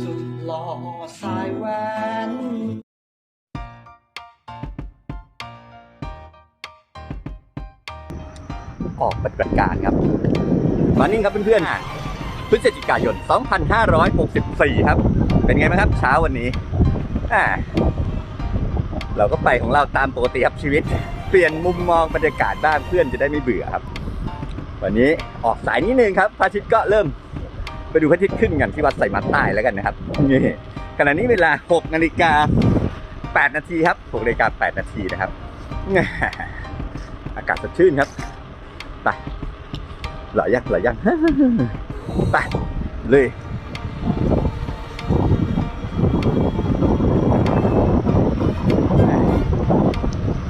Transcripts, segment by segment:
สุดหล่อสายแหวนออกปฏิบัติการครับมานิ่งครับเพื่อนๆพฤศจิกายน 2564 ครับ เป็นไงบ้างครับเช้าวันนี้อ่าเราก็ไปของเราตามปกติครับชีวิต เปลี่ยนมุมมองบรรยากาศบ้างเพื่อนจะได้ไม่เบื่อครับ วันนี้ออกสายนิดนึงครับพระอาทิตย์ก็เริ่ม ไปดูพระอาทิตย์ขึ้นกันที่วัดไสมัดใต้แล้วกันนะครับนี่ขณะนี้เวลา6นาฬิกา8นาทีครับ6นาฬิกา8นาทีนะครับอากาศสดชื่นครับไปหล่อยังหล่อยังไปเลย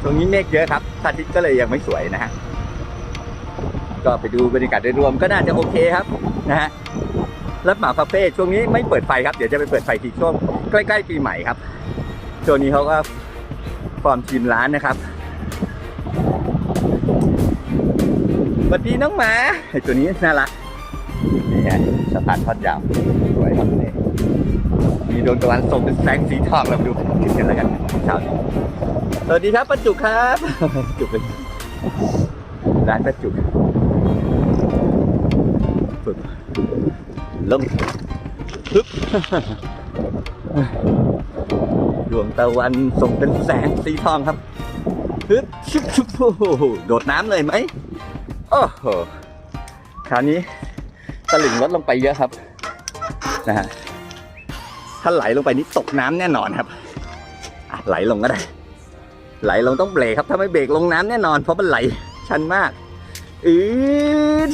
ช่วงนี้เมฆเยอะครับพระอาทิตย์ก็เลยยังไม่สวยนะฮะก็ไปดูบรรยากาศโดยรวมก็น่าจะโอเคครับนะฮะ รับหมาคาเฟ่ช่วงนี้ไม่เปิดไฟครับ เดี๋ยวจะไปเปิดไฟทีช่วงใกล้ๆปีใหม่ครับช่วงนี้เขาก็ฟอร์มทีมร้านนะครับสวัสดีน้องหมาไอตัวนี้น่ารักนี่ฮะสะพานทอดยาวสวยครับนี่มีดวงตะวันส่งเป็นแสงสีทองเราดูกันกันแล้วกันเช้าสวัสดีครับป้าจุครับจุกเป็นร้านป้าจุกปึ๊บ ลงปึ๊บดวงตะวันส่งเป็นแสงสีทองครับปึ๊บชุบชุบโอ้โดดน้ำเลยไหมโอ้โหคราวนี้ตลิ่งลดลงไปเยอะครับนะฮะถ้าไหลลงไปนี่ตกน้ำแน่นอนครับไหลลงก็ได้ ไหลลงต้องเบรกครับ ถ้าไม่เบรกลงน้ำแน่นอน เพราะมันไหลชันมากอืด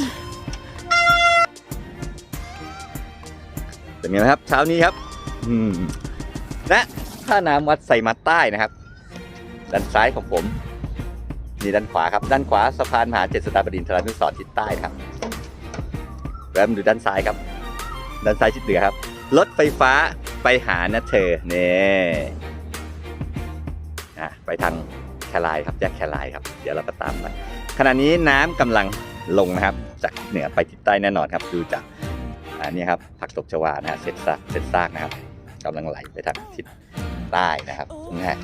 เป็นไงครับ เช้านี้ครับ อืมและท่าน้ำวัดไซมัดใต้นะครับ ด้านซ้ายของผมนี่ด้านขวาครับ ด้านขวาสะพานมหาเจษฎาบดินทรานุสรณ์ทิศใต้ครับแล้วมาดูด้านซ้ายครับ ด้านซ้ายทิศเหนือครับ รถไฟฟ้าไปหานะเธอเนี่ยอะไปทางแคลายครับแยกแคลายครับ เดี๋ยวเราก็ตามไปขณะนี้น้ำกำลังลงนะครับ จากเหนือไปทิศใต้แน่นอนครับ ดูจาก อันนี้ครับผักตบชวานะฮะเศษซากเศษซากนะครับกำลังไหลไปทางทิศใต้นะครับนะฮะ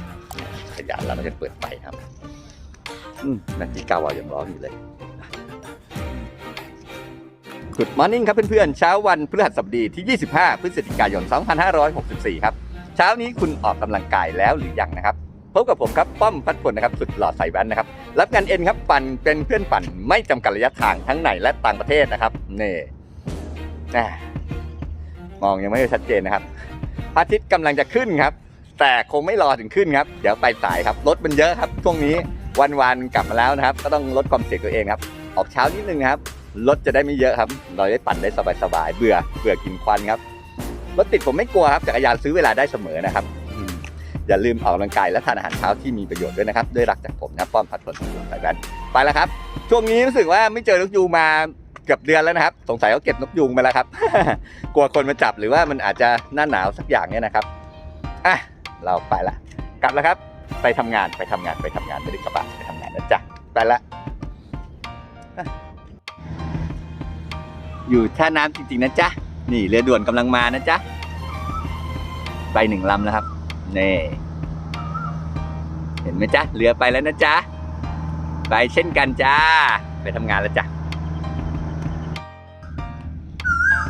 ขยานแล้วเราจะเปิดไฟครับอืมนาทีเก้าว่ายังร้อนอยู่เลย Good Morning ครับเพื่อนๆเช้าวันพฤหัสบดีที่ 25 พฤศจิกายน 2564 ครับ เช้านี้คุณออกกำลังกายแล้วหรือยังนะครับพบกับผมครับป้อมพัดพลนะครับสุดหล่อใส่แว่นนะครับรับงานเอ็นครับปั่นเป็นเพื่อนปั่นไม่จำกัดระยะทางทั้งในและต่างประเทศนะครับนี่ มองยังไม่ชัดเจนนะครับพระอาทิตย์กำลังจะขึ้นครับ แต่คงไม่รอถึงขึ้นครับ เดี๋ยวไปสายครับรถมันเยอะครับช่วงนี้วันๆกลับมาแล้วนะครับ ก็ต้องลดความเสี่ยงตัวเองครับ ออกเช้านิดนึงครับรถจะได้ไม่เยอะครับ เราได้ปั่นได้สบายๆเบื่อเบื่อกินควันครับรถติดผมไม่กลัวครับจักรยานซื้อเวลาได้เสมอนะครับอย่าลืมออกกำลังกายและทานอาหารเช้าที่มีประโยชน์ด้วยนะครับด้วยรักจากผมนะป้อมพัดผลสุขสายแว่นไปแล้วครับ ช่วงนี้รู้สึกว่าไม่เจอนกยูมา เกือบเดือนแล้วนะครับ สงสัยเขาเก็บนกยูงไปแล้วครับ กลัวคนมาจับหรือว่ามันอาจจะหน้าหนาวสักอย่างเนี่ยนะครับอะเราไปละกลับแล้วครับ ไปทำงานไปทำงานไปทำงานไม่ได้กลับบ้านไปทำงานนะจ๊ะไปละอยู่ท่าน้ำจริงๆนะจ๊ะนี่เรือด่วนกำลังมานะจ๊ะไปหนึ่งลำแล้วครับนี่เห็นไหมจ๊ะเรือไปแล้วนะจ๊ะไปเช่นกันจ้า ไปทำงานแล้วจ้ะ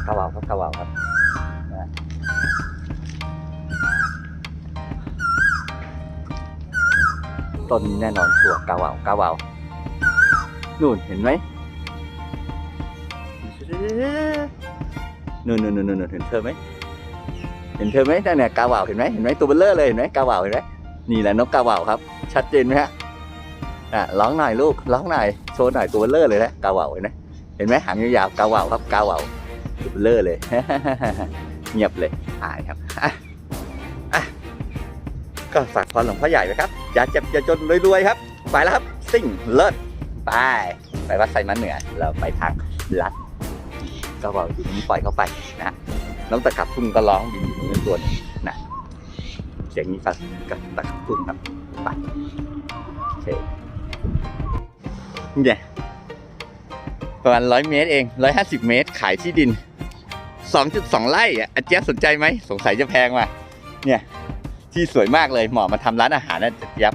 กาวาวครับกาวาวครับต้นแน่นอนชัวร์กาวาวกาวาวนู่นเห็นไหมนู่นนู่นนู่นนูนเห็นเธอไหมเห็นเธอไหมนั่นเนี่ยกาวาวเห็นไหมเห็นไหมตัวเบลเลอร์เลยเห็นไหมกาวาวเห็นไหมนี่แหละนกกาวาวครับ ชัดเจนไหมฮะอะร้องหน่อยลูกร้องหน่อยโชว์หน่อยตัวเบลเลอร์เลยนะกาวาวเห็นไหมเห็นไหมหางยาวๆกาวาวครับกาวาว เบลเลอร์เลย เงียบเลยหายครับก็ฝากพรหลวงพ่อใหญ่ไว้ครับ อย่าเจ็บอย่าจนรวยๆครับ ไปแล้วครับ สิ่งเลิศไปไปวัดไซมันเหนือ เราไปทางลัด ก็บอกอยู่ตรงนี้ปล่อยเข้าไปนะน้องตะขับทุ่งก็ร้องบินอยู่ในตัวนึงนะเสียงนี้ก็กับตะขับทุ่งครับไปโอเคเนี่ย ประมาณร้อยเมตรเองร้อยห้าสิบเมตร ขายที่ดิน2.2ไร่อะอาเจี๊ยบสนใจไหมสงสัยจะแพงว่ะเนี่ยที่สวยมากเลยเหมาะมาทำร้านอาหารนะอาเจ็บ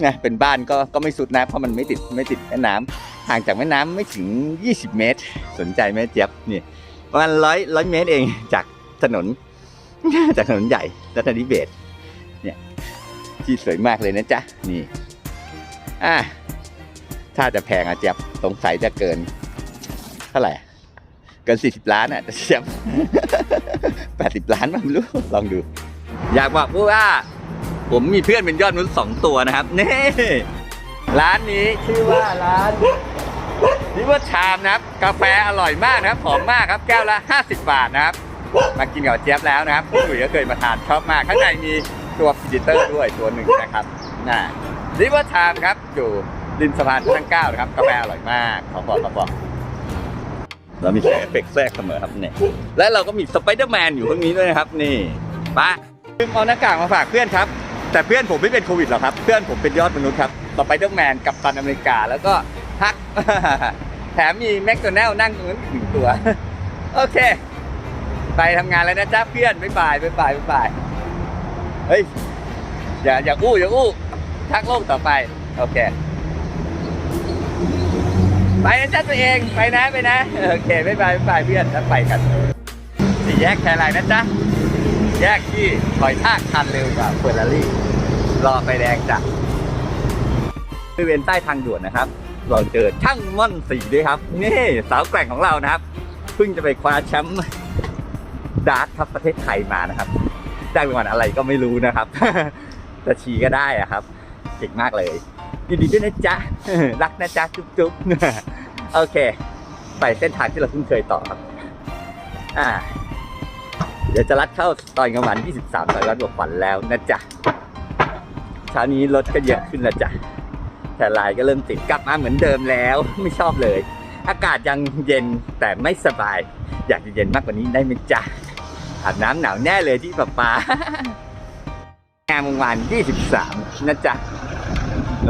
เนี่ยเป็นบ้านก็ก็ไม่สุดนะเพราะมันไม่ติดไม่ติดแม่น้ำห่างจากแม่น้ำไม่ถึง 20 เมตร สนใจไหมเจี๊ยบนี่ประมาณร้อยร้อยเมตรเองจากถนน จากถนนใหญ่รัตนิเบศเนี่ยที่สวยมากเลยนะจ๊ะนี่อ่าถ้าจะแพงอะเจี๊ยบสงสัยจะเกิน เท่าไหร่เกิน40ล้านอะแต่เจี๊ยบ80ล้านมั้งไม่รู้ลองดู อยากบอกว่า ผมมีเพื่อนเป็นยอดมนุษย์สองตัวนะครับนี่ร้านนี้ชื่อว่าร้านนิวชามนะครับ กาแฟอร่อยมากนะครับหอมมากครับแก้วละ 50 บาทนะครับ มากินกับเจี๊ยบแล้วนะครับพี่หนุ่ยก็เคยมาทานชอบมากข้างในมีตัวพิจิเตอร์ด้วยตัวหนึ่งนะครับน่ะริเวอร์ชามครับอยู่ริมสะพานพระนั่งเก้านะครับกาแฟอร่อยมากขอบอกขอบอก เรามีเสียงเอฟเฟกแทรกเสมอครับเนี่ยและเราก็มีสไปเดอร์แมนอยู่ตรงนี้ด้วยนะครับนี่ปะลืมเอาหน้ากากมาฝากเพื่อนครับ แต่เพื่อนผมไม่เป็นโควิดหรอกครับ เพื่อนผมเป็นยอดมนุษย์ครับสไปเดอร์แมนกับตันอเมริกาแล้วก็ฮัก แถมมีแมคโดนัลนั่งตรงนั้นหนึ่งตัว โอเค ไปทำงานแล้วนะจ๊ะเพื่อนบ๊ายบายบ๊ายบายบ๊ายบายเฮ้ยอย่าอย่าอู้อย่าอู้ทักโลกต่อไป โอเค ไปนะจ๊ะตัวเองไปนะไปนะโอเคบ๊ายบายบ๊ายบายเพื่อนแล้วไปกันสี่แยกแครไลน์นะจ๊ะแยกที่ถอยท่าคันเร็วกว่าเฟอร์รารี่รอไฟแดงจ้ะบริเวณใต้ทางด่วนนะครับ เราเจอช่างม่อนสีด้วยครับ นี่สาวแกร่งของเรานะครับเพิ่งจะไปคว้าแชมป์ดาร์ทครับประเทศไทยมานะครับได้รางวัลอะไรก็ไม่รู้นะครับ แต่ชีก็ได้อะครับ เก่งมากเลย ยินดีด้วยนะจ๊ะรักนะจ๊ะจุ๊บจุ๊บโอเค ไปเส้นทางที่เราคุ้นเคยต่อครับ อ่า เดี๋ยวจะลัดเข้าซอยงามวัน23ซอยวัดบวกฝันแล้วนะจ๊ะเช้านี้รถก็เยอะขึ้นแล้วจ้ะแต่ลายก็เริ่มติดกลับมาเหมือนเดิมแล้วไม่ชอบเลย อากาศยังเย็นแต่ไม่สบาย อยากจะเย็นมากกว่านี้ได้ไหมจ๊ะอาบน้ำหนาวแน่เลยที่ปะปางานวงวาน23นะจ๊ะ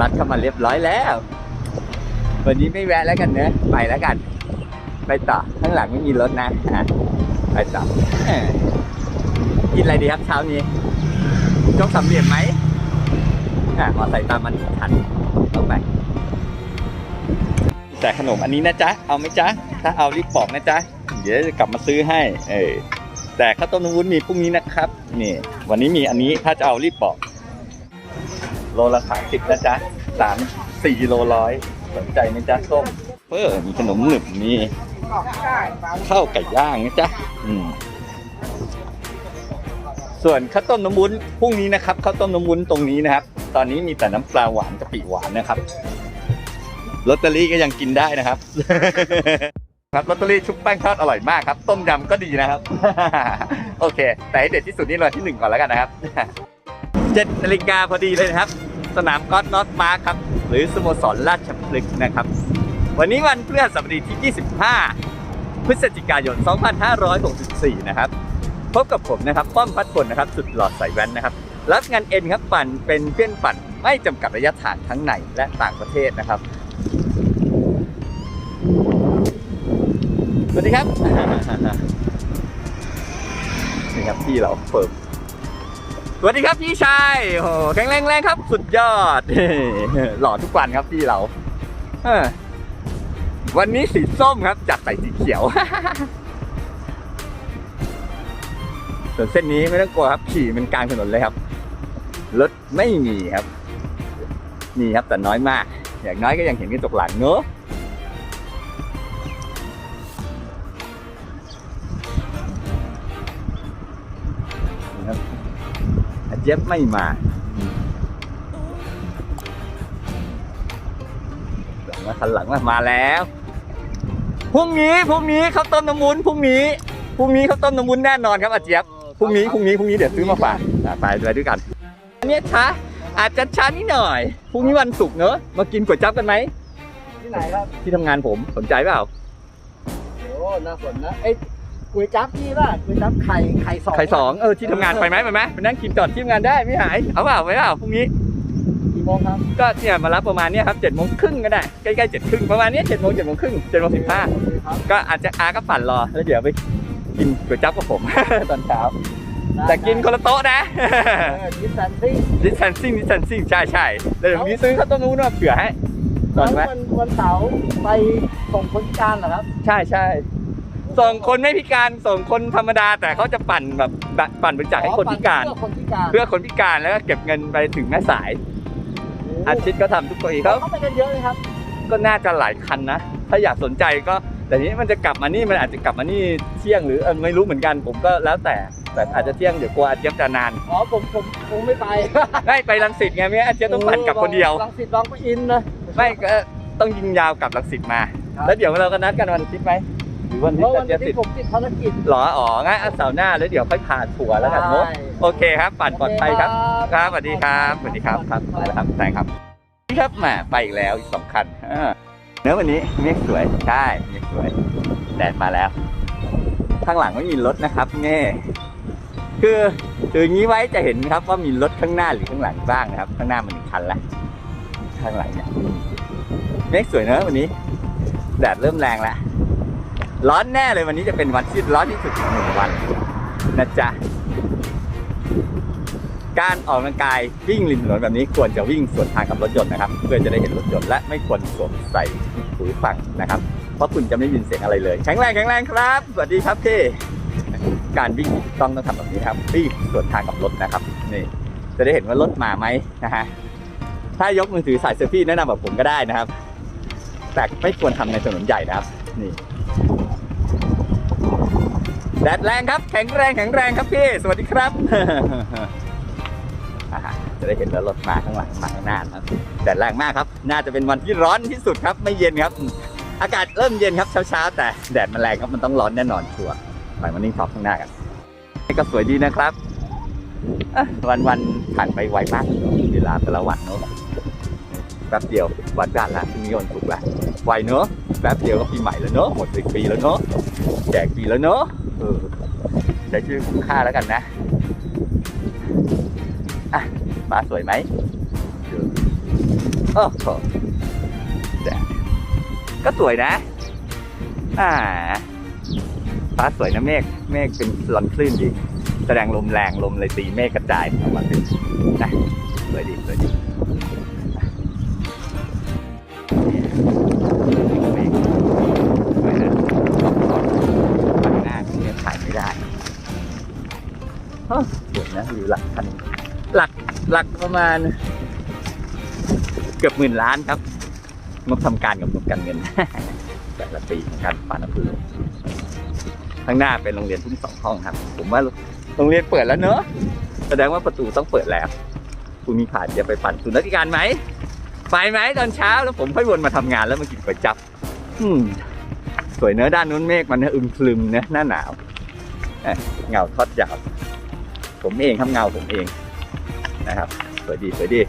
รัดเข้ามาเรียบร้อยแล้ว วันนี้ไม่แวะแล้วกันเนอะไปแล้วกัน ไปต่อข้างหลังไม่มีรถนะอะไปต่อเอ้ยกินอะไรดีครับเช้านี้จงสำเร็จไหมอะขอใส่ตามมันทันลงไปแต่ขนมอันนี้นะจ๊ะ เอาไหมจ๊ะ ถ้าเอารีบบอกนะจ๊ะ เดี๋ยวจะกลับมาซื้อให้ เออแต่ข้าวต้มน้ำวุ้นมีพรุ่งนี้นะครับ นี่ วันนี้มีอันนี้ถ้าจะเอารีบบอก โลละสามสิบนะจ๊ะสามสี่โลร้อยสนใจไหมจ๊ะส้มเพิ่มมีขนมหนึบมีข้าวไก่ย่างนะจ๊ะอืมส่วนข้าวต้มน้ำวุ้นพรุ่งนี้นะครับข้าวต้มน้ำวุ้นตรงนี้นะครับ ตอนนี้มีแต่น้ำปลาหวานกะปิหวานนะครับลอตเตอรี่ก็ยังกินได้นะครับ ครับลอตเตอรี่ชุบแป้งทอดอร่อยมากครับ ต้มยำก็ดีนะครับ โอเค แต่ให้เด็ดที่สุดนี่เราที่หนึ่งก่อนแล้วกันนะครับ เจ็ดนาฬิกาพอดีเลยนะครับ สนามกอล์ฟนอตมาร์คครับ หรือสโมสรราชพฤกษ์นะครับ วันนี้วันพฤหัสบดีที่ 25 พฤศจิกายน 2564 นะครับ พบกับผมนะครับ ป้อมพัดพลนะครับ สุดหลอดใส่แว่นนะครับ รับงานเอ็นครับปั่นเป็นเพื่อนปั่นไม่จำกัดระยะทางทั้งในและต่างประเทศนะครับ สวัสดีครับนี่ครับพี่เราเฟิร์ สวัสดีครับพี่ชายโอ้โหแข็งแรงแรงครับ สุดยอด หล่อทุกวันครับพี่เราวันนี้สีส้มครับจากใส่สีเขียว ส่วนเส้นนี้ไม่ต้องกลัวครับ ขี่มันกลางถนนเลยครับ รถไม่มีครับ มีครับแต่น้อยมาก อย่างน้อยก็ยังเห็นกระจกหลังเนอะ เจ็บไม่มาหลังมาคันหลังมามาแล้วพรุ่งนี้พรุ่งนี้ข้าวต้มน้ำมุนพรุ่งนี้พรุ่งนี้ข้าวต้มน้ำมุนแน่นอนครับอาเจี๊ยบพรุ่งนี้พรุ่งนี้พรุ่งนี้เดี๋ยวซื้อมาฝากอะไปไปด้วยกันอันเนี้ยช้าอาจจะช้านิดหน่อยพรุ่งนี้วันศุกร์เนอะมากินก๋วยจั๊บกันไหมที่ไหนครับที่ทำงานผมสนใจเปล่าโอ้น่าสนนะเอ้ย ก๋วยจั๊บนี่ป่ะก๋วยจั๊บไข่ไข่สองใครสองเออที่ทำงานไปไหมไปไหมไปนั่งกินจอดที่ทำงานได้ไม่หายเอาเปล่าไปเปล่าพรุ่งนี้ กี่โมงครับก็เนี่ยมารับประมาณเนี้ยครับเจ็ดโมงครึ่งก็ได้ใกล้ๆเจ็ดครึ่งประมาณเนี้ยเจ็ดโมงเจ็ดโมงครึ่งเจ็ดโมงสิบห้าครับก็อาจจะอาก็ปั่นรอแล้วเดี๋ยวไปกินก๋วยจั๊บกับผม ตอนเช้าแต่กินคนละโต๊ะนะ ดิสแตนซิ่งดิส a นซิ่งดิส a นซิ่งใช่ใช่แล้วเดี๋ยวนี้ซื้อข้าวต้มนู้นมาเผื่อให้ตอนไหมวันวันเสาร์ไปส่งคนพิการเหรอครับ ใช่ใช่ ส่งคนไม่พิการส่งคนธรรมดา แต่เขาจะปั่นแบบปั่นบริจาคให้คนพิการ เพื่อคนพิการเพื่อคนพิการแล้วก็เก็บเงินไปถึงแม่สาย อาทิตย์ก็ทำทุกปีเขาเขาเข้าไปกันเยอะเลยครับ ก็น่าจะหลายคันนะ ถ้าอยากสนใจก็แต่นี้มันจะกลับมานี่มันอาจจะกลับมานี่เที่ยงหรือเออไม่รู้เหมือนกันผมก็แล้วแต่แต่อาจจะเที่ยงเดี๋ยวกลัวอาเจี๊ยบจะนาน อ๋อผมผมผมไม่ไปได้ไปรังสิตไงไม่งั้นอาเจี๊ยบต้องปั่นกลับคนเดียวลังสิตบางปะอินนะไม่ก็ต้องยิงยาวกลับรังสิตมาครับแล้วเดี๋ยวเราก็นัดกันวันอาทิตย์ไหมห รือวันเพที่ราะวัอานเจี๊ยบติที่ดผมติดภารกิจ หรออ๋องั้นเอาเสาร์หน้าแล้วเดี๋ยวค่อยพาทัวร์แล้วกันเนาะได้ โอเคครับปั่นปลอดภัยครับ ครับสวัสดีครับสวัสดีครับครับไปแล้วครับใช่ครับนี่ครับมาไปอีกแล้วอีกสองคันอ่าเนื้อวันนี้เมฆสวยใช่เมฆสวยแดดมาแล้ว ข้างหลังไม่มีรถนะครับเน่คือถืออย่างนี้ไว้จะเห็นครับว่ามีรถข้างหน้าหรือข้างหลังบ้างนะครับ ข้างหน้ามันหนึ่งคันละข้างหลังเนี่ยอืมเมฆสวยเนอะวันนี้ แดดเริ่มแรงแล้ว ร้อนแน่เลยวันนี้จะเป็นวันที่ร้อนที่สุดของหนึ่งวันนะจ๊ะ การออกกำลังกายวิ่งริมถนนแบบนี้ควรจะวิ่งสวนทางกับรถยนต์นะครับ เพื่อจะได้เห็นรถยนต์และไม่ควรสวมใส่หูฟังนะครับ เพราะคุณจะไม่ยินเสียงอะไรเลยแข็งแรงแข็งแรงครับ สวัสดีครับพี่การวิ่งต้องต้องทำแบบนี้ครับวิ่งสวนทางกับรถนะครับนี่จะได้เห็นว่ารถมาไหมนะฮะถ้ายกมือถือสายเซลฟี่แนะนำแบบผมก็ได้นะครับ แต่ไม่ควรทำในถนนใหญ่นะครับ นี่ แดดแรงครับ แข็งแรงแข็งแรงครับพี่ สวัสดีครับอ่าฮะจะได้เห็นว่ารถมาข้างหลังมาข้างหน้านะครับแดดแรงมากครับ น่าจะเป็นวันที่ร้อนที่สุดครับ ไม่เย็นครับ อากาศเริ่มเย็นครับเช้าๆ แต่แดดมันแรงครับมันต้องร้อนแน่นอนชัวร์ไปมานิ่งท็อปข้างหน้ากันนี่ก็สวยดีนะครับวันวันๆผ่านไปไวมากเวลาแต่ละวันเนอะแป๊บเดียววันจันทร์ละพรุ่งนี้วันศุกร์ละไวเนอะ แป๊บเดียวก็ปีใหม่แล้วเนอะหมดอีกปีแล้วเนอะแจกปีแล้วเนอะเออใช้ชื่อคุ้มค่าแล้วกันนะฟ้าสวยไหมดูโอ้โหแก็สวยนะ อ่าฟ้าสวยนะเมฆ เมฆเป็นลอนคลื่นดี แสดงลมแรงลมเลยตีเมฆกระจายออกมาเป็นนะสวยดีสวยดี หลักพันหลักหลักประมาณ เกือบหมื่นล้านครับงบทำการกับงบการเงิน แต่ละปีของการปานอำเภอข้างหน้าเป็นโรงเรียนทุ่งสองห้องครับ ผมว่าโรงเรียนเปิดแล้วเนอะแสดงว่าประตูต้องเปิดแล้วคุณมีผ่านจะไปปั่นศูนย์ราชการไหมไปไหมตอนเช้าแล้วผมค่อยวนมาทำงานแล้วมากินก๋วยจับ อืมสวยเนื้อด้านนู้นเมฆมันนะอึมครึมนะหน้าหนาวเงาทอดยาว ผมเองครับเงาผมเองนะครับสวยดีสวยดี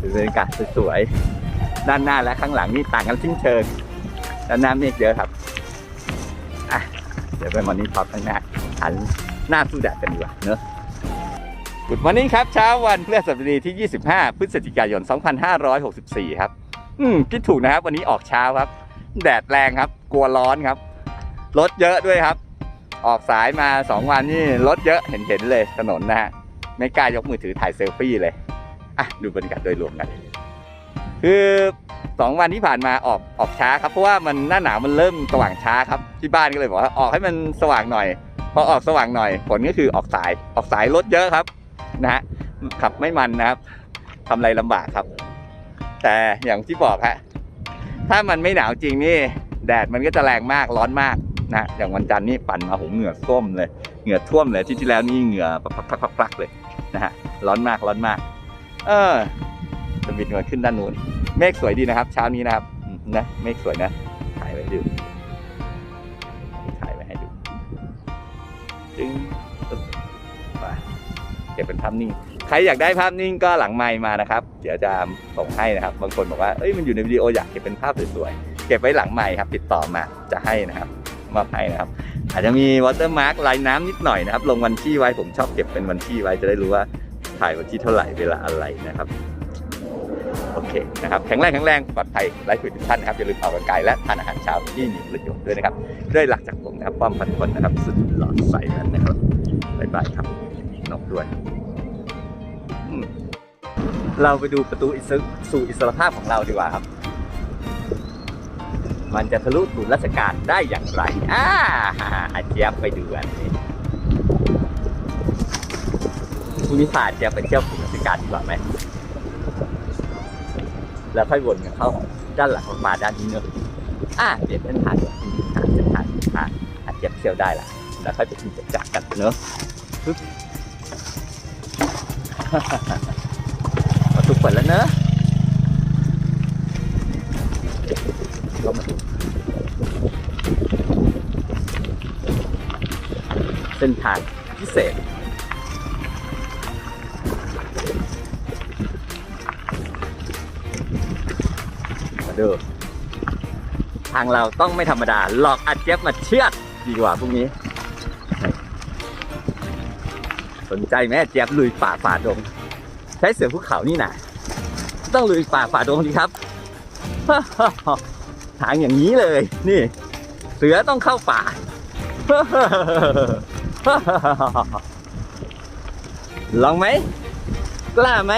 บรรยากาศสวยๆด้านหน้าและข้างหลังนี่ต่างกันสิ้นเชิงด้านหน้าเมฆเยอะครับอะเดี๋ยวไปมอนิ่งท็อปข้างหน้าหันหน้าสู้แดดกันดีกว่าเนอะกุดมอนิ่งครับเช้าวันพฤหัสบดีที่ 25 พฤศจิกายน 2564 ครับ อืมคิดถูกนะครับ วันนี้ออกเช้าครับ แดดแรงครับ กลัวร้อนครับ รถเยอะด้วยครับ ออกสายมา 2 วันนี่รถเยอะเห็นเห็นๆเลยถนนนะฮะไม่กล้ายกมือถือถ่ายเซลฟี่เลยอะดูบรรยากาศโดยรวมกันคือสองวันที่ผ่านมาออกออกช้าครับเพราะว่ามันหน้าหนาวมันเริ่มสว่างช้าครับที่บ้านก็เลยบอกว่าออกให้มันสว่างหน่อยพอออกสว่างหน่อยผลก็คือออกสายออกสายรถเยอะครับนะฮะขับไม่มันนะครับทำอะไรลำบากครับ แต่อย่างที่บอกฮะถ้ามันไม่หนาวจริงนี่ แดดมันก็จะแรงมากร้อนมาก นะอย่างวันจันทร์นี่ปั่นมาผมเหงื่อส้มเลย เหงื่อท่วมเลยที่ที่แล้วนี่เหงื่อพักๆๆเลยนะฮะร้อนมากร้อนมาก เออจะบินมาขึ้นด้านนู้นเมฆสวยดีนะครับเช้านี้นะครับนะเมฆสวยนะถ่ายไว้ให้ดูถ่ายไว้ให้ดูจึงตึ๊บไปเก็บเป็นภาพนิ่งใครอยากได้ภาพนิ่งก็หลังไมค์มานะครับ เดี๋ยวจะส่งให้นะครับ บางคนบอกว่าเอ้ยมันอยู่ในวิดีโออยากเก็บเป็นภาพสวยๆเก็บไว้หลังไมค์ครับ ติดต่อมาจะให้นะครับ มอบให้นะครับ อาจจะมีวอเตอร์มาร์กลายน้ำนิดหน่อยนะครับ ลงวันที่ไว้ผมชอบเก็บเป็นวันที่ไว้จะได้รู้ว่าถ่ายวันที่เท่าไหร่เวลาอะไรนะครับโอเคนะครับแข็งแรงแข็งแรงปลอดภัยไร้ผิดทุกท่านนะครับอย่าลืมออกกำลังกายและทานอาหารเช้าที่มีประโยชน์ด้วยนะครับด้วยหลักจากผมนะครับป้อมพันคนนะครับสุดหลอดใสนั้นนะครับบ๊ายบายครับนกด้วยเราไปดูประตูอิสรสู่อิสรภาพของเราดีกว่าครับ มันจะทะลุศูนย์ราชการได้อย่างไรอ่าอาเจี๊ยบไปดูกันนี่คุณนิพาเจี๊ยบไปเที่ยวศูนย์ราชการดีกว่าไหม แล้วค่อยวนกันเข้าด้านหลังของมาด้านนี้เนอะอะเปลี่ยนเส้นทางหาเส้นทางอะอาจจะเที่ยวได้ละแล้วค่อยไปถึงจักรกันเนอะปึ๊บประตูเปิดแล้วเนอะ ส้นทางพิเศษ มาดู ทางเราต้องไม่ธรรมดา หลอกอาเจี๊ยบมาเชือดดีกว่าพรุ่งนี้ สนใจไหมเจี๊ยบลุยป่าฝ่าดง ใช้เสือภูเขานี่นะต้องลุยป่าฝ่าดงสิครับทางอย่างนี้เลย นี่ เสือต้องเข้าป่า ลองไหม กล้าไหม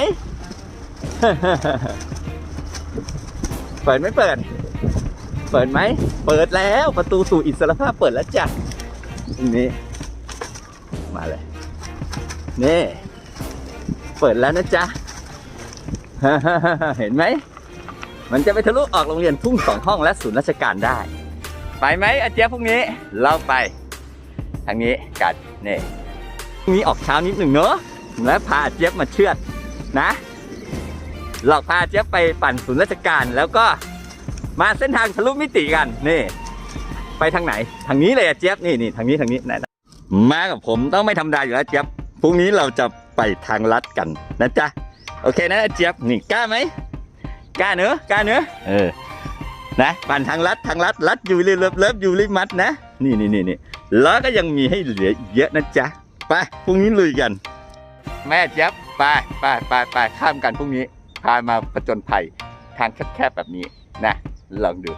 เปิดไม่เปิด เปิดไหม เปิดแล้วประตูสู่อิสรภาพเปิดแล้วจ้ะนี่มาเลย นี่ เปิดแล้วนะจ๊ะ เห็นไหม มันจะไปทะลุออกโรงเรียนทุ่งสองห้องและศูนย์ราชการได้ ไปไหมอาเจี๊ยบพรุ่งนี้ เราไป ทางนี้กัดนี่พรุ่งนี้ออกเช้านิดหนึ่งเนอะแล้วพาเจี๊ยบมาเชือดนะหลอกพาเจี๊ยบไปปั่นศูนย์ราชการแล้วก็มาเส้นทางทะลุมิติกันนี่ ไปทางไหน ทางนี้เลยอะเจี๊ยบนี่นี่ทางนี้ทางนี้ไหนมากับผมต้องไม่ธรรมดาอยู่แล้วเจี๊ยบพรุ่งนี้เราจะไปทางลัดกันนะจ๊ะโอเคนะเจี๊ยบนี่กล้าไหมกล้าเนอะกล้าเนอะเออนะปั่นทางลัดทางลัดลัดอยู่เลิฟเลิฟอยู่ริมัดนะ นี่นี่นี่นี่ แล้วก็ยังมีให้เหลืออีกเยอะนะจ๊ะ ไป พรุ่งนี้ลุยกัน แม่เจี๊ยบไปไปไปไปข้ามกันพรุ่งนี้ พามาประจนภัย ทางแคบๆแบบนี้นะ ลองดู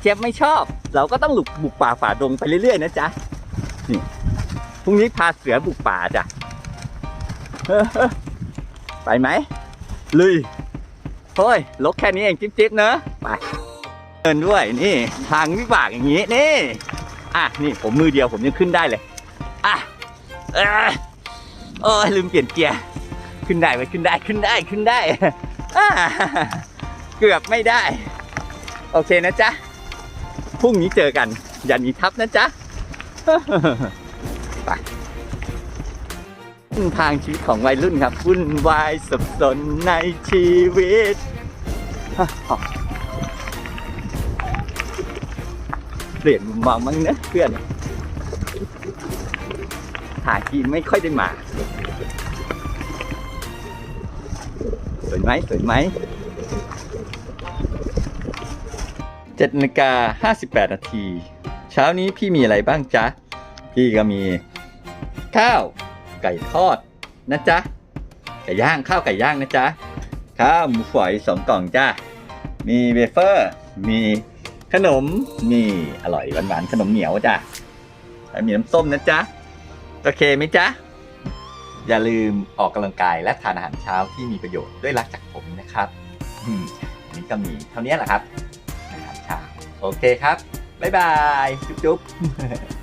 เจี๊ยบไม่ชอบ เราก็ต้องหลุกบุกป่าฝ่าดงไปเรื่อยๆนะจ๊ะนี่พรุ่งนี้พาเสือบุกป่าจ้ะไปไหมลุยโอ้ยลกแค่นี้เองจิ๊บๆเนอะไปเดินด้วยนี่ ทางวิบากอย่างนี้นี่ อะนี่ผมมือเดียวผมยังขึ้นได้เลยอะเออโอ้ยลืมเปลี่ยนเกียร์ขึ้นได้ไหขึ้นได้ขึ้นได้ขึ้นได้เกือบไม่ได้ โอเคนะจ๊ะพรุ่งนี้เจอกัน อย่าหนีทับนะจ๊ะไปทางชีวิตของวัยรุ่นครับวุ่นวายสับสนในชีวิต เปลี่ยนมุมมองมั้งนะเพื่อนหากินไม่ค่อยได้มาสวยไหมสวยไหมเจ็ดนาฬิกาห้าสิบแปดนาที เช้านี้พี่มีอะไรบ้างจ๊ะ พี่ก็มี ข้าว ไก่ทอด นะจ๊ะ ไก่ย่างข้าวไก่ย่างนะจ๊ะ ข้าวหมูฝอยสองกล่องจ้ะ มีเบเฟอร์ มี ขนมนี่อร่อยหวานๆขนมเหนียวจ้ะแล้วมีน้ำส้มนะจ๊ะ โอเคไหมจ๊ะ อย่าลืมออกกำลังกายและทานอาหารเช้าที่มีประโยชน์ด้วยรักจากผมนะครับอันนี้ก็มีเท่านี้แหละครับอาหารเช้าโอเคครับ บ๊ายบาย จุ๊บๆ